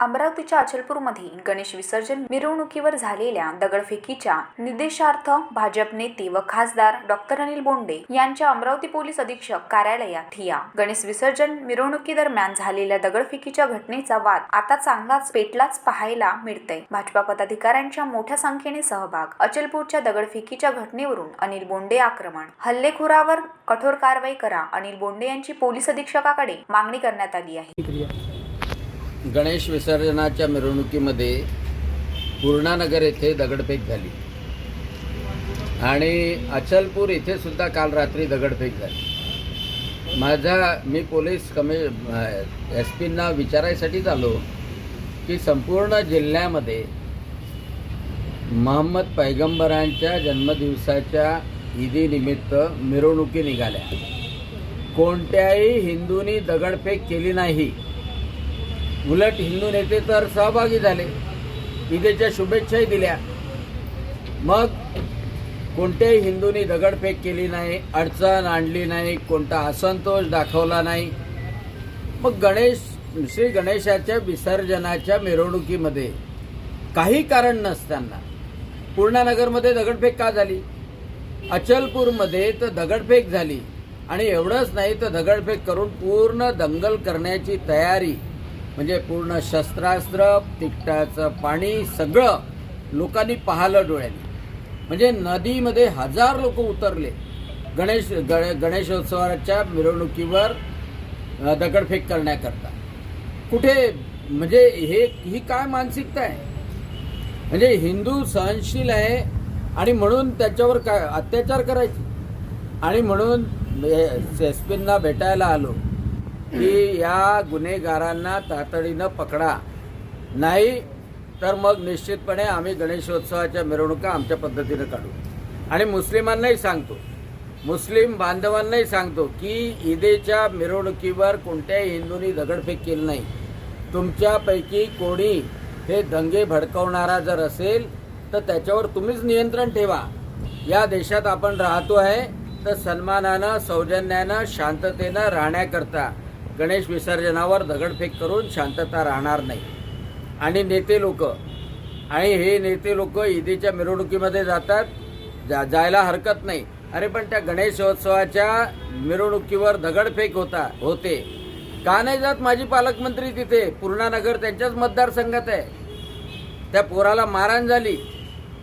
अमरावतीच्या अचलपूरमध्ये गणेश विसर्जन मिरवणुकीवर झालेल्या दगडफेकीच्या निदेशार्थ भाजप नेते व खासदार डॉक्टर अनिल बोंडे यांच्या अमरावती पोलीस अधीक्षक कार्यालयात ठिया. गणेश विसर्जन मिरवणुकीदरम्यान झालेल्या दगडफेकीच्या घटनेचा वाद आता चांगलाच पेटलाच पाहायला मिळतंय. भाजपा पदाधिकाऱ्यांच्या मोठ्या संख्येने सहभाग. अचलपूरच्या दगडफेकीच्या घटनेवरून अनिल बोंडे आक्रमण. हल्लेखोरावर कठोर कारवाई करा अनिल बोंडे यांची पोलीस अधीक्षकाकडे मागणी करण्यात आली आहे. गणेश विसर्जनाच्या मिरवणुकीमध्ये पूर्णानगर येथे दगडफेक झाली. आणि अचलपूर येथे सुद्धा काल रात्री दगडफेक झाली. माझा मी पोलीस कमी एस पींना विचारायसाठीच आलो की संपूर्ण जिल्ह्यामध्ये महम्मद पैगंबरांच्या जन्मदिवसाच्या ईदीनिमित्त मिरवणुकी निघाल्या. कोणत्याही हिंदूंनी दगडफेक केली नाही. उलट हिंदू नेते तर सहभागी झाले. ईदेच्या शुभेच्छाही दिल्या. मग कोणत्याही हिंदूंनी दगडफेक केली नाही अडचण आणली नाही कोणता असंतोष दाखवला नाही. मग गणेश श्री गणेशाच्या विसर्जनाच्या मिरवणुकीमध्ये काही कारण नसताना पूर्णानगरमध्ये दगडफेक का झाली? अचलपूरमध्ये तर दगडफेक झाली आणि एवढंच नाही तर दगडफेक करून पूर्ण दंगल करण्याची तयारी म्हणजे पूर्ण शस्त्रास्त्र तिकटाचं पाणी सगळं लोकांनी पाहिलं डोळ्यांनी म्हणजे नदीमध्ये हजार लोक उतरले गणेश गणे गणेशोत्सवाच्या मिरवणुकीवर दगडफेक करण्याकरता कुठे म्हणजे हे ही काय मानसिकता आहे म्हणजे हिंदू सहनशील आहे आणि म्हणून त्याच्यावर काय अत्याचार करायचे आणि म्हणून एस पींना भेटायला आलो की या गुन्हेगारांना तातडीनं पकडा. नाही तर मग निश्चितपणे आम्ही गणेशोत्सवाच्या मिरवणुका आमच्या पद्धतीनं काढू. आणि मुस्लिमांनाही सांगतो. मुस्लिम बांधवांनाही सांगतो की ईदेच्या मिरवणुकीवर कोणत्याही हिंदूंनी दगडफेक केली नाही. तुमच्यापैकी कोणी हे दंगे भडकवणारा जर असेल तर त्याच्यावर तुम्हीच नियंत्रण ठेवा. या देशात आपण राहतो आहे तर सन्मानानं सौजन्यानं शांततेनं राहण्याकरता. गणेश विसर्जनावर दगडफेक करून शांतता राहणार नाही. आणि नेते लोक आणि हे नेते लोक ईदीच्या मिरवणुकीमध्ये जातात जा जायला हरकत नाही. अरे पण त्या गणेशोत्सवाच्या मिरवणुकीवर दगडफेक होता होते. का नाही जात माझी पालकमंत्री तिथे? पूर्णानगर त्यांच्याच मतदारसंघात आहे. त्या पोराला मारहाण झाली.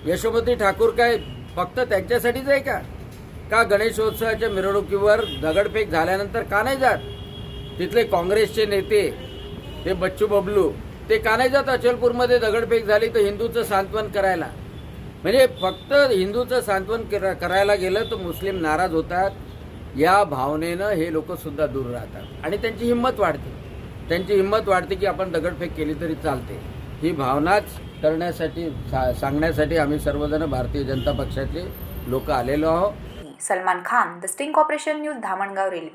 यशोमती ठाकूर काय फक्त त्यांच्यासाठीच आहे का? का गणेशोत्सवाच्या मिरवणुकीवर दगडफेक झाल्यानंतर का नाही जात? तिथले काँग्रेसचे नेते ते बच्चू बबलू ते का नाही जात अचलपूरमध्ये दगडफेक झाली तर हिंदूचं सांत्वन करायला? म्हणजे फक्त हिंदूचं सांत्वन करायला गेलं तर मुस्लिम नाराज होतात. या भावनेनं हे लोकसुद्धा दूर राहतात. आणि त्यांची हिंमत वाढते. त्यांची हिंमत वाढते की आपण दगडफेक केली तरी चालते. ही भावनाच करण्यासाठी सा- सांगण्यासाठी आम्ही सर्वजण भारतीय जनता पक्षाचे लोक आलेलो आहोत. Salman Khan the sting operation news Dhamangaon railway.